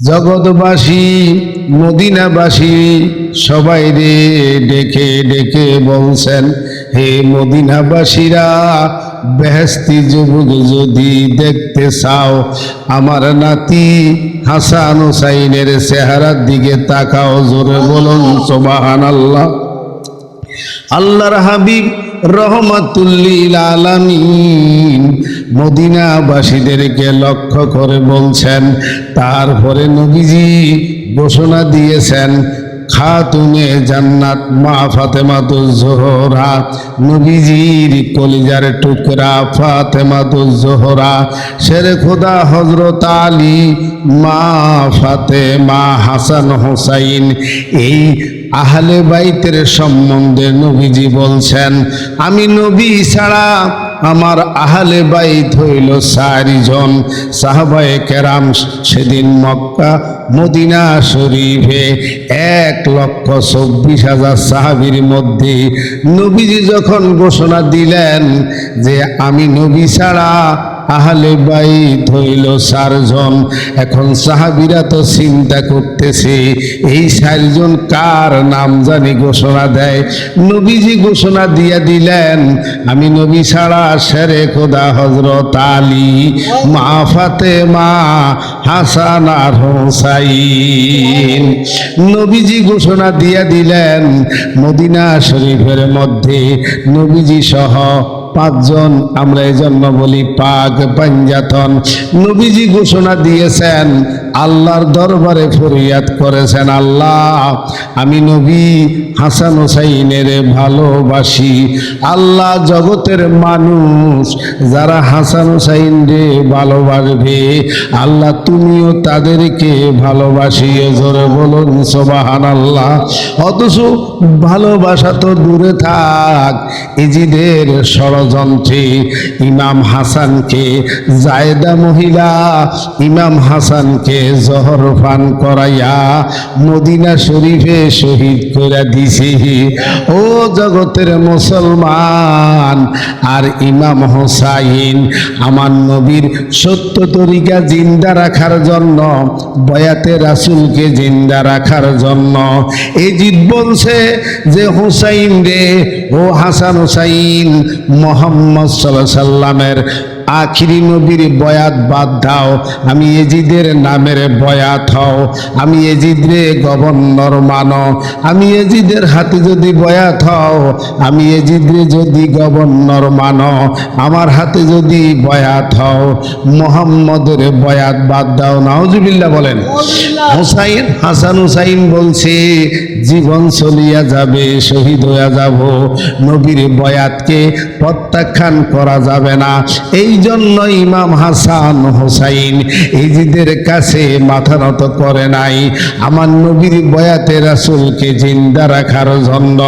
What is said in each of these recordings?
জগৎবাসী, মদিনাবাসী সবাই রে ডেকে ডেকে বলছেন, হে মদিনাবাসীরা বেহেস্তি যুবক যদি দেখতে চাও, আমার নাতি হাসান হুসাইনের চেহারার দিকে তাকাও, জোরে বলুন সোবাহান আল্লাহ আল্লাহর হাবিব রহমাতুল্লিল আলামিন। মদিনাবাসীদেরকে লক্ষ্য করে বলছেন, তারপরে নবীজি ঘোষণা দিয়েছেন, খাতুনে জান্নাত মা ফাতেমাতুজ জোহরা। নবীজির কলিজার টুকরা ফাতেমাতুজ জোহরা। শেরে খোদা হজরত আলী, মা ফাতেমা হাসান হোসাইন, এই আহলে বাইতের সম্বন্ধে নবীজি বলছেন, আমি নবী ছাড়া আমার আহলে বাইত হইল চারিজন। সাহাবায়ে কেরাম সেদিন মক্কা, মদিনা শরীফে এক লক্ষ চব্বিশ হাজার সাহাবির মধ্যে নবীজি যখন ঘোষণা দিলেন যে, আমি নবী ছাড়া আহলে বাইত হইল চারজন। এখন সাহাবিরা তো চিন্তা করতেছে, এই চারজন কার নাম জানি ঘোষণা দেয়? নবীজি ঘোষণা দিয়া দিলেন, আমি নবী ছাড়া শেরে খোদা হজরত আলী, মা ফাতেমা, হাসান আর হোসাইন। নবীজি ঘোষণা দিয়া দিলেন, মদিনা শরীফের মধ্যে নবীজি সহ পাঁচজন আমরা এই জন্য বলি পাক পাঞ্জাতন নবীজি ঘোষণা দিয়েছেন আল্লাহর দরবারে ফরিয়াদ করেছেন, আল্লাহ, আমি নবী হাসান হোসাইনের ভালোবাসি। আল্লাহ জগতের মানুষ যারা হাসান হোসাইন রে ভালোবাসবে, আল্লাহ তুমিও তাদেরকে ভালোবাসিয়ে জোরে বলুন সোবাহান আল্লাহ অথচ ভালোবাসা তো দূরে থাক, ইজিদের ষড়যন্ত্রে। ইমাম হাসানকে, জায়দা মহিলা, ইমাম হাসানকে জহর পান করাইয়া মদিনা শরীফে শহীদ করে দিছে। ও জগতের মুসলমান, আর ইমাম হোসাইন আমার নবীর সত্য তরিকা জিন্দা রাখার জন্য, বয়াতে রাসুলকে জিন্দা রাখার জন্য। এই জিদ বলছে যে, হুসাইন রে, ও হাসান হুসাইন মোহাম্মদ সাল্লামের আখিরি নবীর বয়াত বাদ দাও। আমি এজিদের নামের বয়াত হও। আমি এজিদরে গভর্নর মানো। আমি এজিদের হাতে যদি বয়াত হও আমি এজিদরে যদি গভর্নর মানো আমার হাতে যদি বয়াত হও মোহাম্মদের বয়াত বাদ দাও। নাউজুবিল্লাহ বলেন হুসাইন হাসান হুসাইন বলছে জীবন চলিয়া যাবে শহীদ হইয়া যাব। নবীর বয়াতকে প্রত্যাখ্যান করা যাবে না। এই জন্য ইমাম হাসান হুসাইন ইজিদের কাছে মাথা নত করে নাই। আমার নবীর বয়াতে রাসুলকে জিন্দা রাখার জন্য,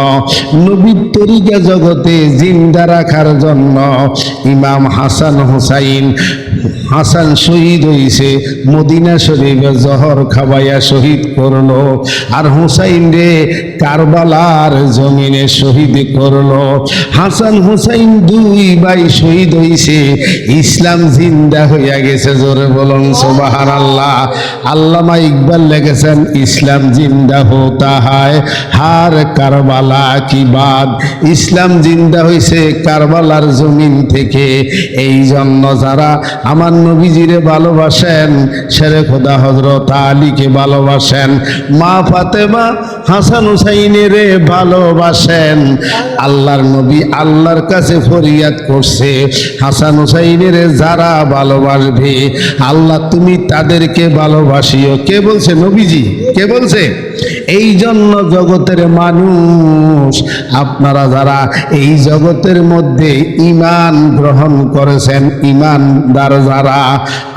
নবীর তরিকা জগতে জিন্দা রাখার জন্য ইমাম হাসান হুসাইন, হাসান শহীদ হইছে, মদিনা শরীফে জহর খাবাইয়া শহীদ করল আর হুসাইন রে কারবালার জমিনে শহীদ করল। হাসান হুসাইন দুই ভাই শহীদ হইছে ইসলাম জিন্দা হইয়া গেছে, জোরে বলুন সোবাহান আল্লাহ আল্লামা ইকবাল লেগেছেন ইসলাম জিন্দা হতা হয়, হার কারবালা কি বাদ? ইসলাম জিন্দা হইছে কারবালার জমিন থেকে। এই জন্য যারা আমার নবীজিরে ভালোবাসেন, শেরে খোদা হজরত আলীকে ভালোবাসেন, মা ফাতেমা হাসান হুসাইনের ভালোবাসেন। আল্লাহর নবী আল্লাহর কাছে ফরিয়াদ করছে, হাসান হুসাইনের যারা ভালোবাসবে আল্লাহ তুমি তাদেরকে ভালোবাসিও। কে বলছে? নবীজি। কে বলছে? এই জন্য জগতের মানুষ, আপনারা যারা এই জগতের মধ্যে ইমান গ্রহণ করেছেন ইমানদার যারা,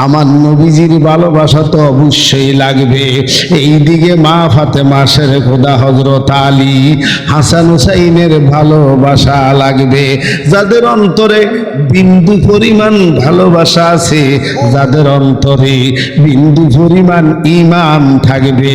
আমার নবীজির ভালোবাসা তো অবশ্যই লাগবে। এই দিকে মা ফাতেমা, শেরে খোদা হজরত আলী, হাসান হুসাইনের ভালোবাসা লাগবে। যাদের অন্তরে বিন্দু পরিমাণ ভালোবাসা আছে, যাদের অন্তরে বিন্দু পরিমাণ ইমান থাকবে।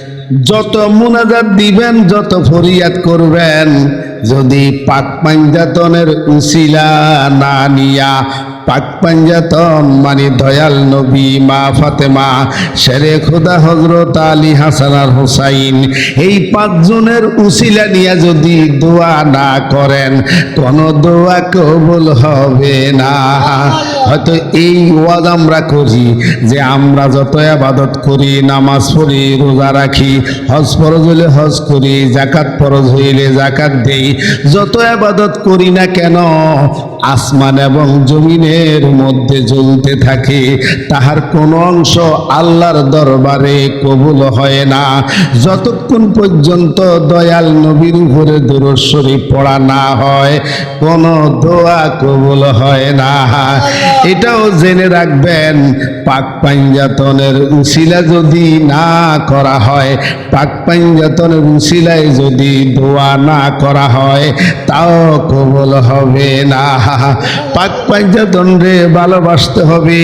যত মুনাজাত দিবেন, যত ফরিয়াদ করবেন, যদি পাক পাঞ্জাতনের উসিলা না নিয়া, পাক পাঞ্জাতন মানে দয়াল নবী মা ফাতেমা, শেরে খুদা হজরত আলী হাসান আর হুসাইন, এই পাঁচজনের উসিলা নিয়ে যদি দোয়া না করেন, কোন দোয়া কবুল হবে না। হয়তো এই ওয়াজ আমরা করি যে আমরা যত আবাদত করি, নামাজ পড়ি, রোজা রাখি, হজ ফরজ হইলে হজ করি জাকাত ফরজ হইলে জাকাত দেই, যত আবাদত করি না কেন, আসমান এবং জমিনের মধ্যে জ্বলতে থাকে, তাহার কোনো অংশ আল্লাহর দরবারে কবুল হয় না। যতক্ষণ পর্যন্ত দয়াল নবীর উপরে দূরস্বরী পড়া না হয়, কোনো দোয়া কবুল হয় না। এটাও জেনে রাখবেন, পাক পাঞ্জাতনের উশিলা যদি না করা হয়, পাক পাঞ্জাতনের উশিলায় যদি দোয়া না করা হয়, তাও কবল হবে না। পাক পাঞ্জাতন রে ভালোবাসতে হবে।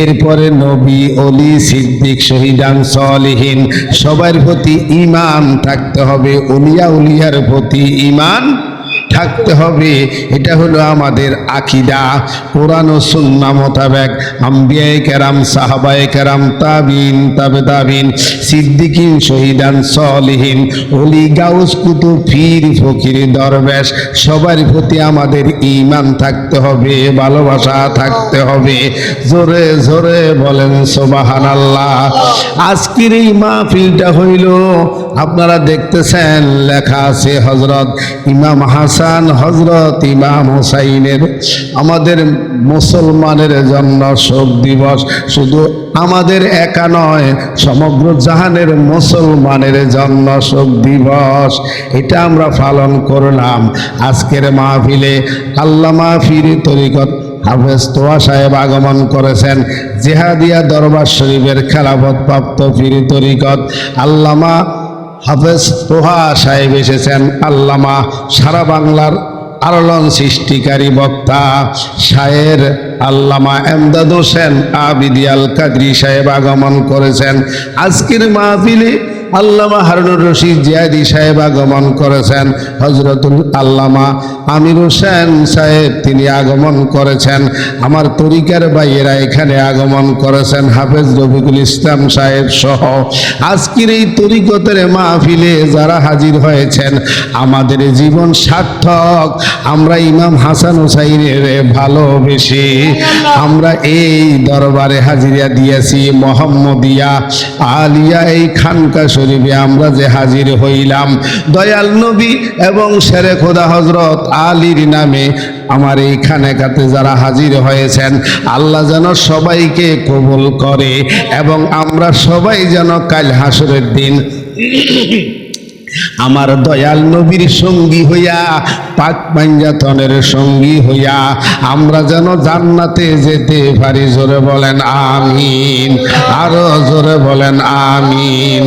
এরপরে নবী অলি, সিদ্দিক, শহীদান, সলিহীন, সবার প্রতি ইমান থাকতে হবে। উলিয়া উলিয়ার প্রতি ইমান থাকতে হবে, এটা হলো আমাদের আকিদা। কোরআন ও সুন্না মোতাবেক আম্বিয়ায় কেরাম, সাহাবায়ে কেরাম, তাবিন তাবে তাবিন সিদ্দিকিন, শহীদান, সলিহীন, অলি গাউস, কুতুব ফির ফকির, দরবেশ, সবার প্রতি আমাদের ইমান থাকতে হবে, ভালোবাসা থাকতে হবে। জোরে জোরে বলেন সোবাহান আল্লাহ আজকের এই মাহফিলটা হইল, আপনারা দেখতেছেন, লেখা আছে হজরত ইমাম হাসান হজরত ইমাম হোসাইনের, আমাদের মুসলমানের জন্য শোক দিবস। শুধু আমাদের একা নয়, সমগ্র জাহানের মুসলমানের জন্য শোক দিবস। এটা আমরা পালন করলাম। আজকের মাহফিলে আল্লাহ মাহফির তরিকত হাফেজ তোয়া সাহেব আগমন করেছেন। জেহাদিয়া দরবার শরীফের খেলাফত প্রাপ্ত ফিরি তরিকত আল্লামা হাফেজ তোহা সাহেব এসেছেন আল্লামা সারা বাংলার আলোড়ন সৃষ্টিকারী বক্তা শায়ের আল্লামা এমদাদ হোসেন আবিদি আল কাদরি সাহেব আগমন করেছেন। আজকের মাহফিলে আল্লামা হারুনুর রশিদ জিয়াদি সাহেব আগমন করেছেন হজরতুল আল্লামা আমির হোসেন সাহেব তিনি আগমন করেছেন, আমার তরিকার ভাইয়েরা এখানে আগমন করেছেন, হাফেজ রফিকুল ইসলাম সাহেব সহ। আজকের এই তরিকতের মাহফিলে যারা হাজির হয়েছেন, আমাদের জীবন সার্থক, আমরা ইমাম হাসান হুসাইনের ভালোবেসে আমরা এই দরবারে হাজিরা দিয়েছি, মোহাম্মদিয়া আলিয়া এই খানকা শরীফে আমরা যে হাজির হইলাম, দয়াল নবী এবং শেরে খোদা হজরত আলীর নামে আমার এই খানেকাতে যারা হাজির হয়েছেন, আল্লাহ যেন সবাইকে কবুল করে এবং আমরা সবাই যেন কাল হাসরের দিন আমার দয়াল নবীর সঙ্গী হইয়া, পাক পাঞ্জাতনের সঙ্গী হইয়া, আমরা যেন জান্নাতে যেতে পারি, জোরে বলেন আমিন, আরও জোরে বলেন আমিন।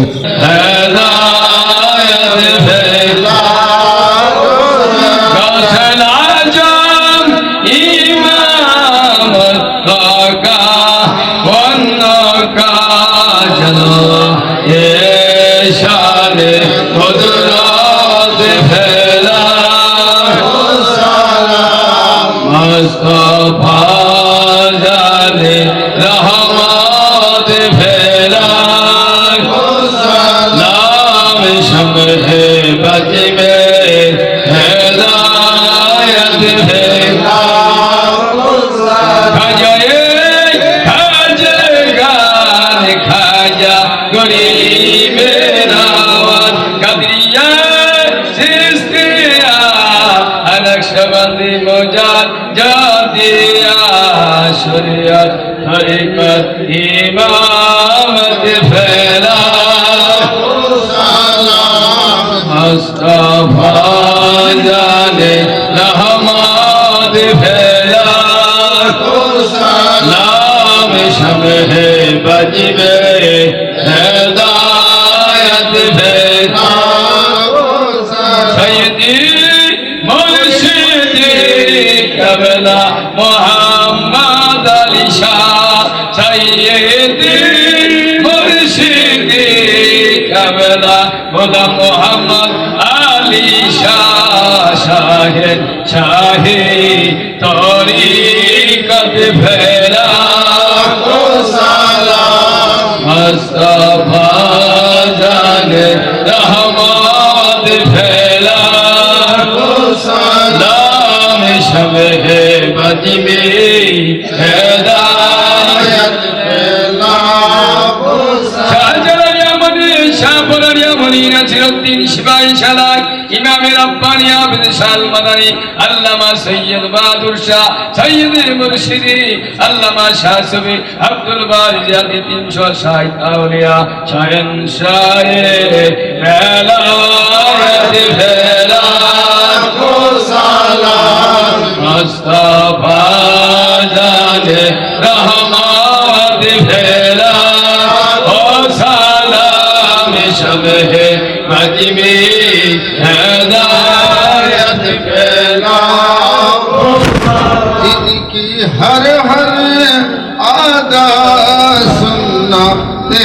ہریا ہری پتھی مامت فیر মজমে হেদায়ত ইমামের আব্বানি আবেদ শাল মাদানি, আল্লামা সৈয়দ বাহাদুর শাহ সৈয়দের মুর্শিদি, আল্লামা শাহ সুবি আব্দুল বারি জাতি তিনশো ষাট আউলিয়া ফেলা কো সালাম মুস্তফা জানে রহমত ফেলা ও সালাম শবে মজমে হেদায়ত ফেলা इनकी हर हर आदा सुनना ते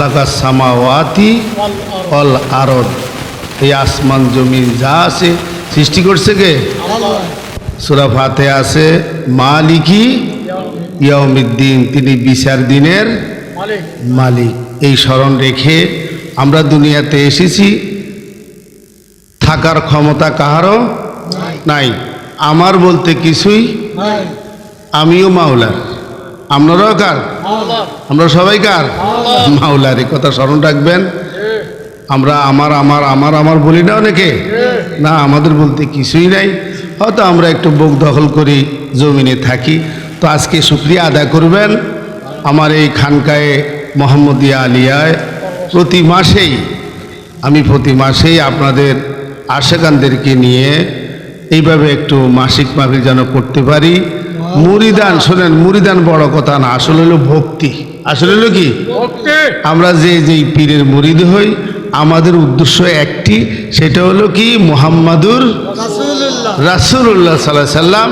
খালাকা সামাওয়াতি অল আরদ। এই আসমান জমিন যা আছে সৃষ্টি করছে কে? সুরা ফাতে আছে মালিকি ইয়াউমিদ্দিন তিনি বিচার দিনের মালিক। এই স্মরণ রেখে আমরা দুনিয়াতে এসেছি। থাকার ক্ষমতা কাহারও নাই। আমার বলতে কিছুই আমিও মাওলার আপনারাও কার? আমরা সবাই কার? মাওলার এই কথা স্মরণ রাখবেন। আমরা আমার আমার আমার আমার বলি না অনেকে? না আমাদের বলতে কিছুই নাই। হয়তো আমরা একটু বুক দখল করি জমিনে থাকি। তো আজকে শুক্রিয়া আদায় করবেন। আমার এই খানকায়ে মোহাম্মদিয়া আলিয়ায় প্রতি মাসেই আমি প্রতি মাসেই আপনাদের আশেকানদেরকে নিয়ে এইভাবে একটু মাসিক মাফিক যেন করতে পারি। মুড়িদান শোনেন মুড়িদান বড় কথা না আসলে হলো ভক্তি। আসলে হলো কি? আমরা যে যেই পীরের মুরিদ হই আমাদের উদ্দেশ্য একটি সেটা হলো কি? মোহাম্মদুর রাসুল্লাহ সাল্লাহ সাল্লাম।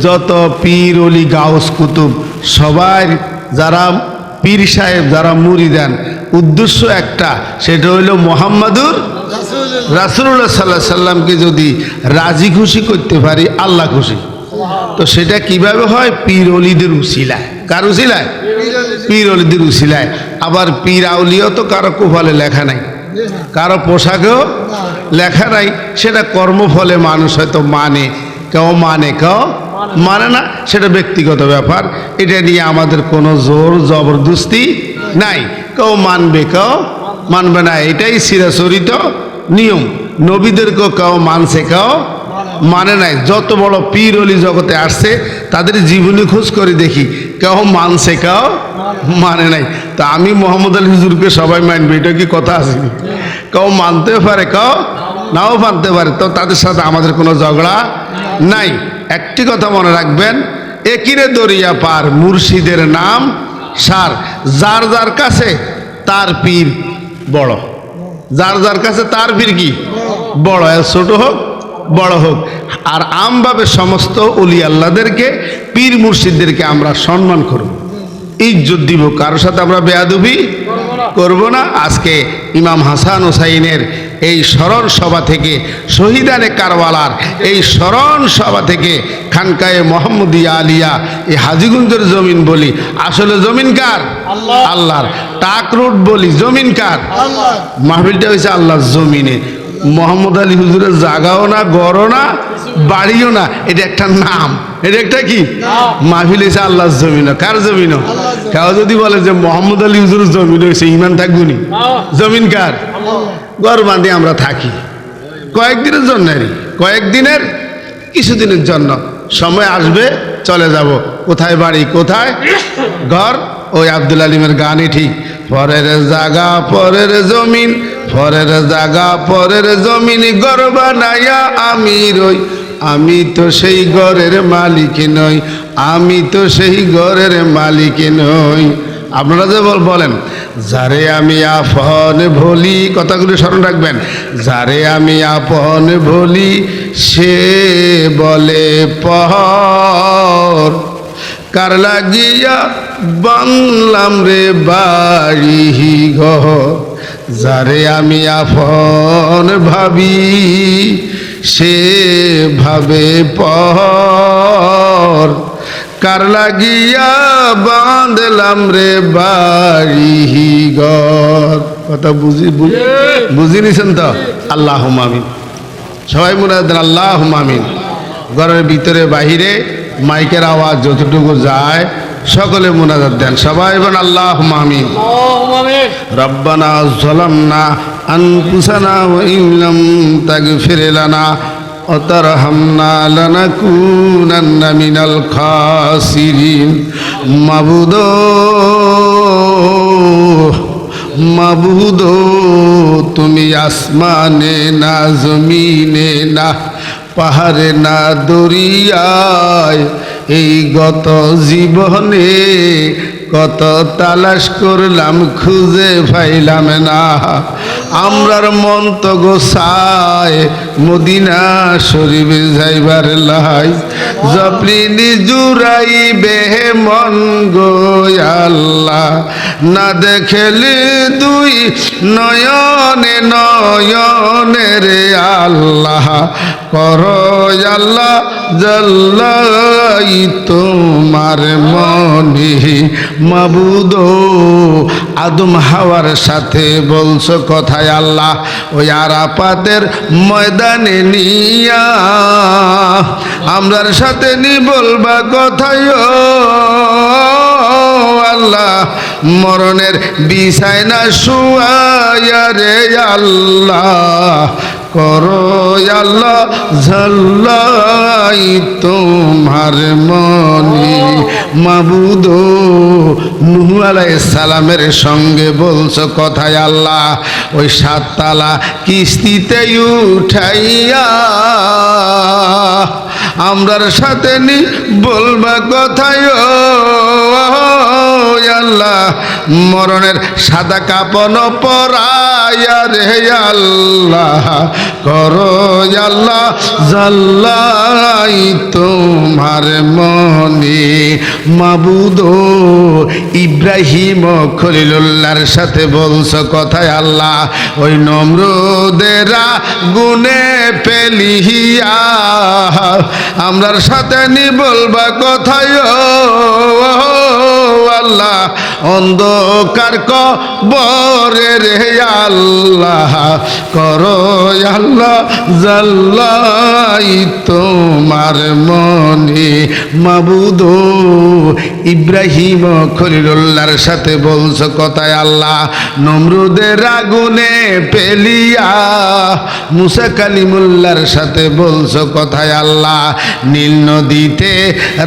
যত পীর অলি গাউস কুতুব সবাই যারা পীর সাহেব যারা মুরিদান উদ্দেশ্য একটা সেটা হইল মোহাম্মদুর রাসুল্লাহ সাল্লাহ সাল্লামকে যদি রাজি খুশি করতে পারি আল্লাহ খুশি। তো সেটা কীভাবে হয়? পীর অলিদের উশিলায় কার উসিলায়? পীর অলিদের উসিলায়। আবার পীর আউলিও তো কারও কুফলে লেখা নাই। কারও পোশাকেও লেখা নাই। সেটা কর্মফলে মানুষ হয়তো মানে। কেউ মানে কেউ মানে না। সেটা ব্যক্তিগত ব্যাপার। এটা নিয়ে আমাদের কোনো জোর জবরদস্তি নাই। কেউ মানবে কেউ মানবে না। এটাই চিরাচরিত নিয়ম। নবীদেরকেও কেউ মানছে, কেউ মানে নাই। যত বড় পীর অলি জগতে আসছে, তাদের জীবনী খোঁজ করে দেখি। কেউ মানছে, কেউ মানে নাই। তা আমি মোহাম্মদ আলী হুজুরকে সবাই মানবে, এটা কি কথা আছে? কেউ মানতে পারে, কেউ নাও মানতে পারে। তো তাদের সাথে আমাদের কোনো ঝগড়া নাই। একটি কথা মনে রাখবেন একিরে দরিয়া পার মুর্শিদের নাম সার। যার যার কাছে তার পীর বড়। যার যার কাছে তার পীর কি? বড়। ছোট হোক বড় হোক। আর আমভাবে সমস্ত অলি আল্লাদেরকে পীর মুর্শিদদেরকে আমরা সম্মান করব। ইজ্জত দিব। কারোর সাথে আমরা বেয়াদুবি করব না। আজকে ইমাম হাসান হোসাইনের এই স্মরণ সভা থেকে শহীদানে কারওয়ালার এই স্মরণ সভা থেকে খানকায়ে মোহাম্মদিয়া আলিয়া এই হাজিগুঞ্জের জমিন বলি আসলে জমিন কার? আল্লাহর। টাক রোড বলি জমিন কার? মাহফিলটা হয়েছে আল্লাহর জমিনে। মোহাম্মদ আলী হুজুরের জাগাও না গড়ও না বাড়িও না এটা একটা নাম। এটা একটা কি? মাহফিল হয়েছে আল্লাহর জমিন। কার জমিন? কেউ যদি বলে যে মোহাম্মদ আলী হুজুরের জমিন হয়েছে ইমান থাকবনি জমিন কার? গড় বাঁধে আমরা থাকি। কয়েকদিনের জন্য কয়েকদিনের কিছুদিনের জন্য। সময় আসবে চলে যাব। কোথায় বাড়ি কোথায়? ঘর? ওই আব্দুল আলিমের গানই ঠিক। পরের জাগা পরের জমিন, পরের জাগা পরের জমিন গড় বানাইয়া আমি রই। আমি তো সেই ঘরের মালিক নই, আমি তো সেই ঘরের মালিক নই। আপনারা যে বলেন, যারে আমি আপন ভুলি, কথাগুলি স্মরণ রাখবেন, যারে আমি আপন ভুলি, সে বলে পর। কার লাগিয়া বাংলাম রে বাড়ি ঘর, যারে আমি আফন ভাবি, সে ভাবে পর। কার লাগিয়া বাঁধলাম রে বাড়ি ঘর। কথা বুঝি বুঝি নিছেন তো? আল্লাহ মামিন সবাই মনে রাখবেন আল্লাহ মামিন ঘরের ভিতরে, বাহিরে মাইকের আওয়াজ যতটুকু যায় সকলে মোনাজাত দেন। সবাই বলেন আল্লাহ আমিন। রব্বানা জলামনা আনফুসানা ওয়া ইন তাগফির লানা ওয়া তারহামনা লানাকুনান্না মিনাল খাসিরিন মাবুদ মাবুদ তুমি আসমানে না জমিনে না পাহাড়ে না দরিয়ায় এই গত জীবনে কত তালাশ করলাম, খুঁজে পাইলাম না। আমরার মন তো গোসায় মদিনা শরীফে যাইবার লাই। জপলিনি জুরাই বেহে মন গো আল্লাহ, না দেখেলে দুই নয়নে নয়নে রে আল্লাহ। কর আল্লাহ জল্লাই তোমার মনে মাবুদ। আদম হাওয়ার সাথে বলছো কথায় আল্লাহ, ওই আরাপাতের ময়দানে নিয়া আমরার সাথে নি বলবা কথায় আল্লাহ, মরণের বিছায় না শুয়াইয়া রে আল্লাহ। করো আল্লাহ, ঝল্লাই তোমার মনে। মাবুদ নুহু আলাই সালামের সঙ্গে বলছো কথায় আল্লাহ, ওই সাততালা কিস্তিতে উঠাইয়া আমরার সাথে নি বলবা কথায় আল্লাহ মরণের সাদা কাপন পরাইয়া রে আল্লাহ, করো আল্লাহ জাল্লাই তোমার মনে। মাবুদ ইব্রাহিম খলিলুল্লাহর সাথে বলছ কথায় আল্লাহ, ওই নম্রদেরা গুনে পেলিহিয়া। আমরার সাথে নি বলবা কথায় অন্ধকার কবরে রে আল্লাহ করো আল্লাহ জাল্লাই তোমার মনে মাবুদ। ইব্রাহিম খলিলুল্লাহর সাথে বলছো কথায় আল্লাহ, নমরুদের আগুনে পেলিয়া মুসা কালিমুল্লার সাথে বলছো কথায় আল্লাহ, নীল নদীতে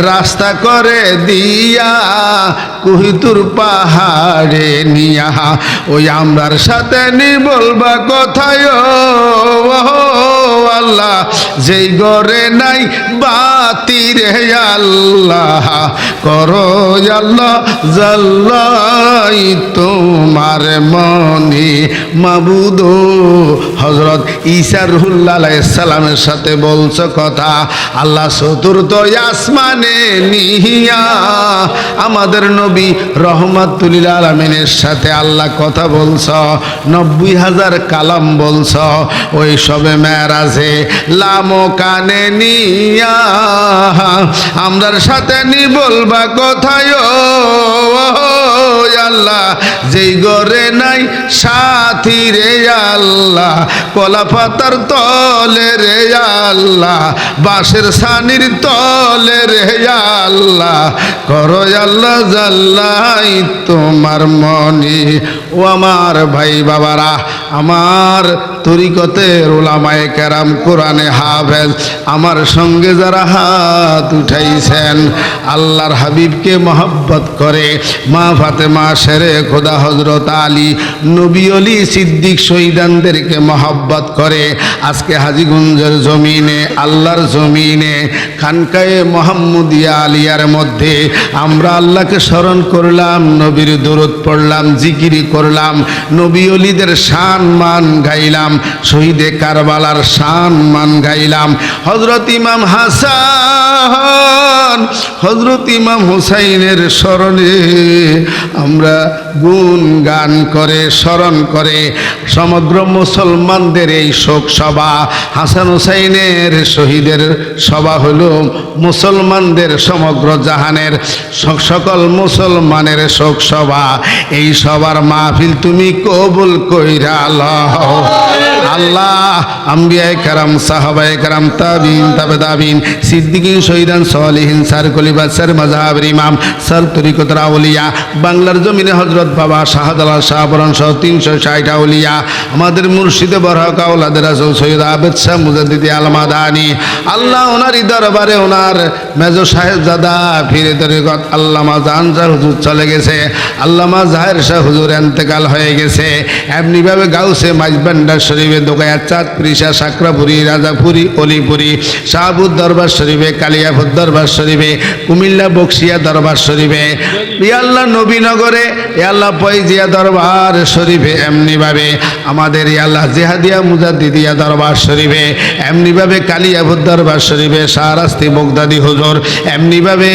রাস্তা করে দিয়া কুহিতুর পাহাড়ে নিয়া, ওই আমরার সাথে নি বলবা কথায় আল্লাহ, যেই গড়ে নাই বাতি রে আল্লাহ, করো আল্লাহ জাল্লাই তোমার মনে মাবুদ হজরত ঈসা রুহুল্লাহ সাথে বলছো কথা, আল্লাহ চতুর্থ আসমানে নিহিয়া আমাদের নবী রহমাতুল্লিল আলমিনের সাথে আল্লাহ কথা বলছ, নব্বই হাজার কালাম বলছ, ওই সবে মেয়ারাজে লামো কানে নিয়া, আমরার সাথে নি বলবা কথায় আল্লাহ, যেই গরে নাই সাথী রে আল্লাহ কলা পাতার তলে রে আল্লাহ, বাঁশের সানির তলে রে আল্লাহ, করো আল্লাহ জাল্লাই তোমার মনি। ও আমার ভাই বাবারা, আমার তরিকতের ওলামায়ে কেরাম কোরআনে হাফেজ। আমার সঙ্গে যারা হাত উঠাইছেন, আল্লাহর হাবিবকে মহব্বত করে, মা ফাতেমা শেরে খোদা হজরত আলী, নবী অলি, সিদ্দিক শহীদানদেরকে মহব্বত করে, আজকে হাজিগুঞ্জের জমিনে, আল্লাহর জমিনে, খানকায়ে মোহাম্মদিয়া আলিয়ার মধ্যে আমরা আল্লাহকে স্মরণ করলাম, নবীর দরদ পড়লাম, জিকিরি করলাম, নবী অলিদের শান মান গাইলাম শহীদে কারবালার শান মান গাইলাম। হজরত ইমাম হাসান হজরত ইমাম হুসাইনের স্মরণে আমরা গুণ গান করে, স্মরণ করে, সমগ্র মুসলমানদের এই শোক সভা, হাসান হুসাইনের শহীদের সভা হলো মুসলমানদের সমগ্র জাহানের সকল মুসলমানের শোক সভা। এই সবার মাহফিল তুমি কবুল কইরা লও। আল্লাহ, আম্বিয়ায় কারাম, সাহাবায়ে কারাম, তাবিন তাবে তাবিন সিদ্দিকিন, শহীদান, সলিহিন সার কলিবাদ স্যার মাজাহাবের ইমাম স্যার তরিকতর আউলিয়া, বাংলার জমিনে হজরত বাবা শাহদালাল শাহবরণ সহ তিনশো ষাট আউলিয়া, আমাদের মুর্শিদে বরহক আউলাদের আসল সৈয়দ আবেদ শাহ মুজাদ্দিদি আলমাদানি আল্লাহ ওনারই দরবারে ওনার মেজো সাহেব দাদা ফিরে তরিকত আল্লামা জাহানজার হুজুর চলে গেছে, আল্লামা জাহের শাহ হুজুর এন্তেকাল হয়ে গেছে, এমনিভাবে গাউসে মাইজবান্ডার শরীফে দোকায়া চাঁদপুরি শাহ সাকরাপুরি রাজাপুরি অলিপুরি শাহবুদ দরবার শরীফে কালিয়াপুর দরবার শরীফে, কুমিল্লা বক্সিয়া দরবার শরীফে ইয়াল্লাহ নবীনগরে ইয়াল্লাহ পয়জিয়া দরবার শরীফে এমনিভাবে আমাদের ইয়াল্লাহ জেহাদিয়া মুজাদ্দিদিয়া দরবার শরীফে এমনিভাবে কালিয়াপুর দরবার শরীফে শাহরাস্তি বগদাদি হুজুর এমনিভাবে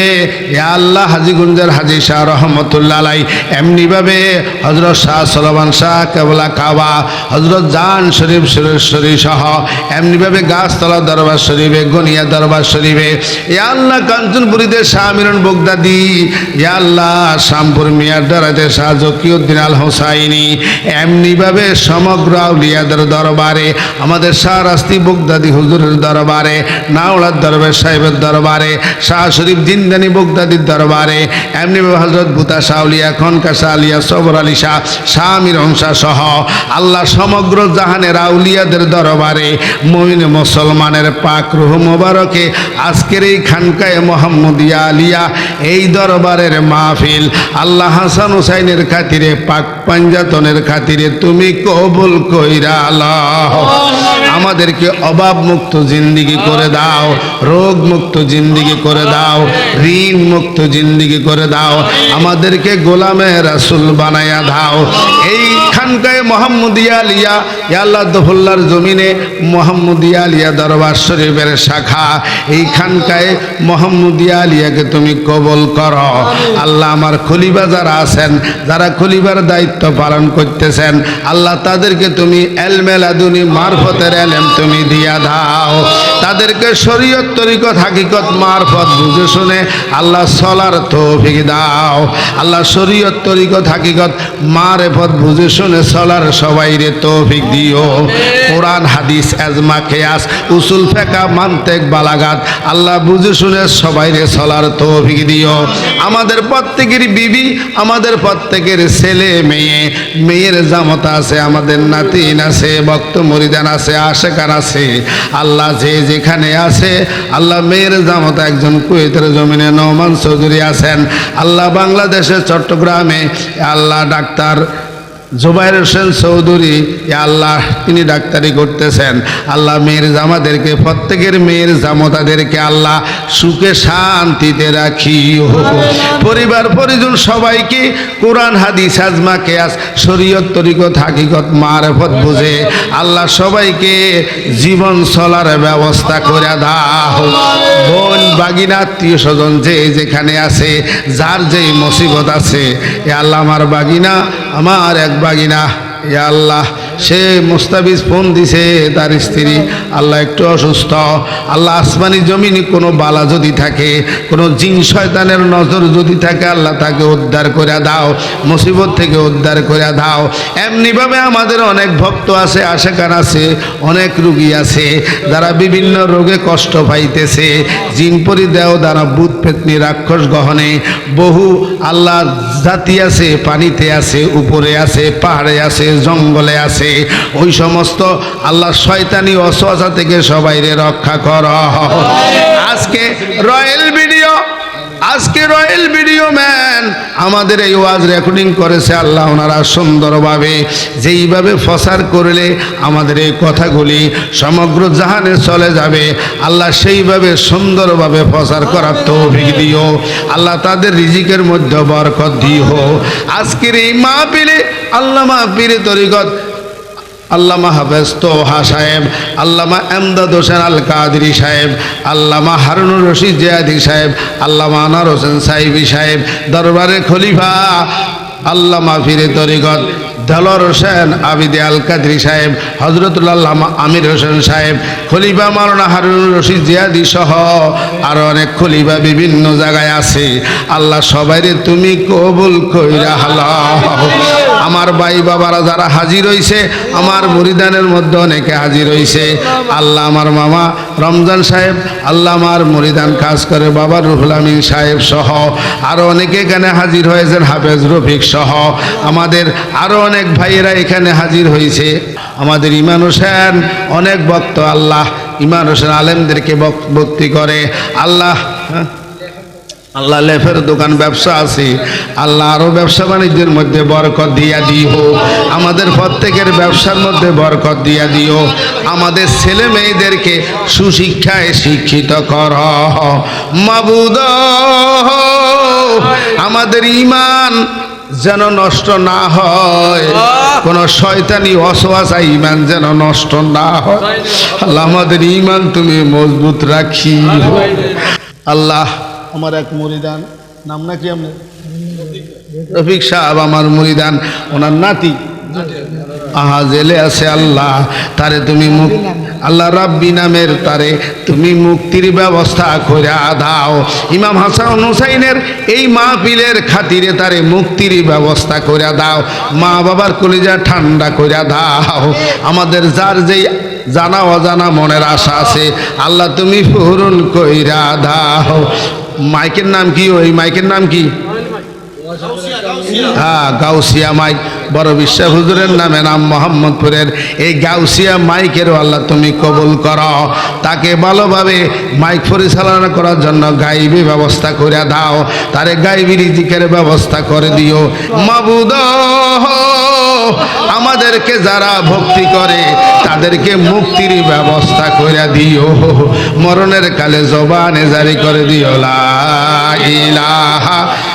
ইয়া আল্লাহ হাজিগুঞ্জার হাজি শাহ রহমতুল্লাহ এমনিভাবে হজরত শাহ সলমান শাহ কেবলা কাবা হজরত জান শরীফ সুরেশ্বরী সহ এমনিভাবে গাছতলা দরবার শরীফে, গনিয়া দরবার শরীফে ইয়া আল্লাহ কাঞ্চনপুরীতে শাহ মিরন বগদাদি ইয়া আল্লাহ শামপুর মিয়ার দরাতে শাহ জকিউদ্দিন আল হোসাইনি, এমনিভাবে সমগ্র আউলিয়াদের দরবারে, আমাদের শাহ রাস্তি বগদাদি হুজুরের দরবারে নাওলার দরবার সাহেবের দরবারে, শাহ শরীফ জিন্দানি বগদাদির দরবারে, এমনিভাবে হজরত বুতা শাহলিয়া খনকা শাহ আলিয়া সবর আলী শাহ শাহ হংসা সহ আল্লাহ সমগ্র জাহানের আউলিয়াদের দরবারে, মমিন মুসলমানের পাক রুহ মোবারকে, আজকের এই খানকায় মোহাম্মদিয়া আলিয়া, এই দরবারের মাহফিল, আল্লাহ হাসান হুসাইনের খাতিরে, পাক পাঞ্জাতনের খাতিরে তুমি কবুল কইরা আল্লাহ আমাদেরকে অভাব মুক্ত জিন্দিগি করে দাও রোগ মুক্ত জিন্দিগি করে দাও ঋণ মুক্ত জিন্দিগি করে দাও, আমাদেরকে গোলামে রাসুল বানায়া দাও। এই খানকায় মোহাম্মদিয়া আলিয়া ইয়া আল্লাহ দফুল্লার জমিনে মোহাম্মদিয়া আলিয়া দরবার শরীফের শাখা এই খানকায় মোহাম্মদিয়া আলিয়াকে তুমি কবল করো। আল্লাহ আমার খলিবা যারা আছেন যারা খলিবার দায়িত্ব পালন করতেছেন আল্লাহ তাদেরকে তুমি এলমেলাদুনি মারফতের এলেম তুমি দিয়া দাও। তাদেরকে শরীয়ত তরিকত হাকিকত মারফত বুঝে শুনে আল্লাহ সলার তৌফিক দাও। আল্লাহ শরীয়ত তরিকত হাকিকত মারেফত বুঝে শুনে সলার সবাই রে তৌফিক দিও কোরআন, হাদিস, এজমা খেয়াস উসুল ফেকা মান্তেক, বালাগাত। আল্লাহ বুঝে শুনে সবাই রে সলার তৌফিক দিও। আমাদের প্রত্যেকের বিবি, আমাদের প্রত্যেকের ছেলে, মেয়ে। মেয়ের জামতা আছে, আমাদের নাতিন আছে, ভক্ত মরিদান আছে, আশেকার আছে। আল্লাহ যে যেখানে আছে, আল্লাহ মেয়ের জামতা একজন কুয়েতের জমিনে নৌমান চৌধুরী আছেন। আল্লাহ বাংলাদেশের চট্টগ্রামে আল্লাহ ডাক্তার জুবাইর হোসেন চৌধুরী, এ আল্লাহ তিনি ডাক্তারি করতেছেন। আল্লাহ মেয়ের জামাদেরকে, প্রত্যেকের মেয়ের জামতাদেরকে আল্লাহ সুখে শান্তিতে রাখিও পরিবার, পরিজন সবাইকে কোরআন, হাদিস, আজমা, কেয়াস, শরীয়ত, তরিকত, হাকিকত, মারফত বুঝে আল্লাহ সবাইকে জীবন চলার ব্যবস্থা করে দাও। বোন, বাগিনা, আত্মীয় স্বজন যে যেখানে আছে, যার যেই মুসিবত আছে, এ আল্লাহ আমার বাগিনা, আমার এক বাগিনা ইয়া আল্লাহ, সে মুস্তাবিজ ফোন দিছে তার স্ত্রী, আল্লাহ একটু অসুস্থ, আল্লাহ আসমানি জমিনে কোনো বালা যদি থাকে, কোনো জিন শয়তানের নজর যদি থাকে, আল্লাহ তাকে উদ্ধার করে দাও, মুসিবত থেকে উদ্ধার করে দাও। এমনিভাবে আমাদের অনেক ভক্ত আছে, আশেকান আছে, অনেক রুগী আছে, যারা বিভিন্ন রোগে কষ্ট পাইতেছে। জিন পরি দেও দ্বারা বুধ পেতনি রাক্ষস গহনে, বহু আল্লাহ জাতি আছে, পানিতে আছে, উপরে আছে, পাহাড়ে আছে জঙ্গলে আছে। ওই সমস্ত আল্লাহ শয়তানি অসহসা থেকে সবাইরে রক্ষা কর। আজকে রয়্যাল ভিডিও আজকে রয়্যাল ভিডিও ম্যান আমাদের এই ওয়াজ রেকর্ডিং করেছে আল্লাহ ওনারা সুন্দরভাবে। যেইভাবে ফসার করলে আমাদের এই কথাগুলি সমগ্র জাহানে চলে যাবে। আল্লাহ সেইভাবে সুন্দরভাবে ফসার করার তৌফিক দিও। আল্লাহ তাদের রিজিকের মধ্যে বরকত দিও। আজকের এই মাহফিলে আল্লাহ মা মাহফিলে তরিকত আল্লামা হাফেজ তোহা সাহেব, আল্লামা এমদাদ হোসেন আল কাদরি সাহেব, আল্লামা হারুনুর রশিদ জিয়াদি সাহেব, আল্লামা আনার হোসেন সাহেবী সাহেব, দরবারে খলিফা আল্লামা ফিরে তরিগত দেলর হোসেন আবিদে আল কাদরি সাহেব হজরতুল্লাহ আমির হোসেন সাহেব, খলিফা মাওলানা হারুনুর রশিদ জিয়াদি সহ আরও অনেক খলিফা বিভিন্ন জায়গায় আছে। আল্লাহ সবাইরে তুমি কবুল কইরা আমার ভাই বাবারা যারা হাজির হইছে, আমার মরিদানের মধ্যে অনেকে হাজির হইছে। আল্লাহ আমার মামা রমজান সাহেব, আল্লাহ আমার মরিদান কাজ করে বাবা রুহুল আমিন সাহেব সহ আরও অনেকে এখানে হাজির হয়েছেন, হাফেজ রফিক সহ আমাদের আরও অনেক ভাইয়েরা এখানে হাজির হয়েছে। আমাদের ইমান হোসেন, অনেক ভক্ত আল্লাহ ইমান হোসেন আলেমদেরকে ভক্তি করে। আল্লাহ হ্যাঁ? আল্লাহ লেফের দোকান ব্যবসা আছে। আল্লাহ আরও ব্যবসা বাণিজ্যের মধ্যে বরকত দিয়া দিও। আমাদের প্রত্যেকের ব্যবসার মধ্যে বরকত দিয়া দিও। আমাদের ছেলে মেয়েদেরকে সুশিক্ষায় শিক্ষিত কর। মাবুদ, আমাদের ইমান যেন নষ্ট না হয়। কোন শয়তানি অসহাসা ইমান যেন নষ্ট না হয়। আল্লাহ আমাদের ইমান তুমি মজবুত রাখি। আল্লাহ। আমার এক মুরিদান নাম নাকি আপনার? রফিক সাহেব আমার মুরিদান ওনার নাতি। আহা জেলে আছে আল্লাহ তারে তুমি মুক আল্লাহ রাব্বি নামের তারে তুমি মুক্তির ব্যবস্থা করে দাও। ইমাম হাসান হুসাইনের এই মাহফিলের খাতিরে তারে মুক্তির ব্যবস্থা করে দাও। মা বাবার কলিজা ঠান্ডা করে দাও। আমাদের যার যেই জানা অজানা মনের আশা আছে, আল্লাহ তুমি পূরণ কইরা দাও। মাইকের নাম কি ওই মাইকের নাম কি? হ্যাঁ গাউসিয়া মাইক। বড় বিশ্বাস, হুজুরের নামে নাম মোহাম্মদপুরের। এই গাউসিয়া মাইকেরও আল্লাহ তুমি কবুল করো। তাকে ভালোভাবে মাইক পরিচালনা করার জন্য গাইবি ব্যবস্থা করে দাও। তারে গাইবি রিজিকের ব্যবস্থা করে দিও। মাবুদ, আমাদেরকে যারা ভক্তি করে, তাদেরকে মুক্তির ব্যবস্থা করে দিও। মরণের কালে জবানে জারি করে দিও। লা ইলাহা